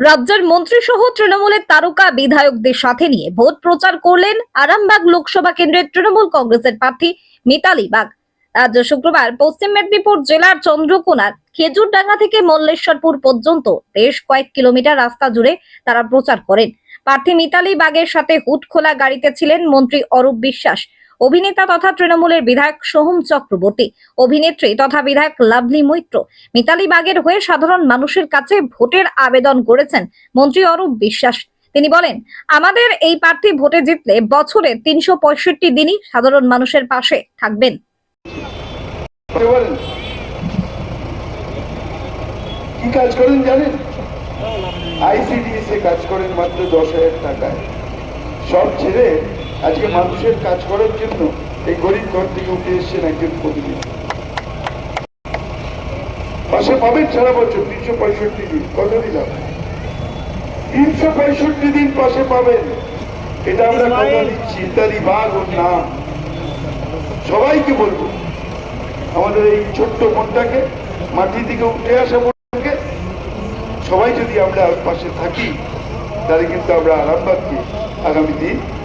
রাজ্যের মন্ত্রী সহ তৃণমূলের তারকা বিধায়কদের সাথে নিয়ে ভোট প্রচার করলেন আরামবাগ লোকসভা কেন্দ্রের তৃণমূল কংগ্রেসের প্রার্থী মিতালি বাগ। আজ শুক্রবার পশ্চিম মেদিনীপুর জেলার চন্দ্রকোনার খেজুরডাঙ্গা থেকে মল্লেশ্বরপুর পর্যন্ত বেশ কয়েক কিলোমিটার রাস্তা জুড়ে তারা প্রচার করেন। প্রার্থী মিতালি বাগের সাথে হুট খোলা গাড়িতে ছিলেন মন্ত্রী অরূপ বিশ্বাস। অভিনেতা তথা তৃণমূলের বিধায়ক সোহম চক্রবর্তী অভিনেত্রী তথা বিধায়ক লাভলি মৈত্র মিতালি বাগের হয়ে সাধারণ মানুষের কাছে ভোটের আবেদন করেছেন মন্ত্রী অরূপ বিশ্বাস। তিনি বলেন আমাদের এই প্রার্থী ভোটে জিতলে বছরে তিনশো পঁয়ষট্টি দিনই সাধারণ মানুষের পাশে থাকবেন। কি কাজ করেন জানেন? আইসিডিএস এ কাজ করেন মাত্র দশ হাজার টাকায়। সব ছেড়ে আজকে মানুষের কাজ করার জন্য এই গরিব ঘর থেকে উঠে এসছেন একজন প্রতিনিধি। পাশে পাবেন সারা বছর তিনশো পঁয়ষট্টি দিন। কত দিলাম তিনশো পঁয়ষট্টি দিন পাশে পাবেন। এটা আমরা কথা দিচ্ছি ইত্যাদি বাঘ ওর নাম। সবাইকে বলব আমাদের এই ছোট্ট মনটাকে মাটি থেকে উঠে আসা মনটাকে সবাই যদি আমরা পাশে থাকি তাহলে কিন্তু আমরা আরামবাগকে আগামী দিন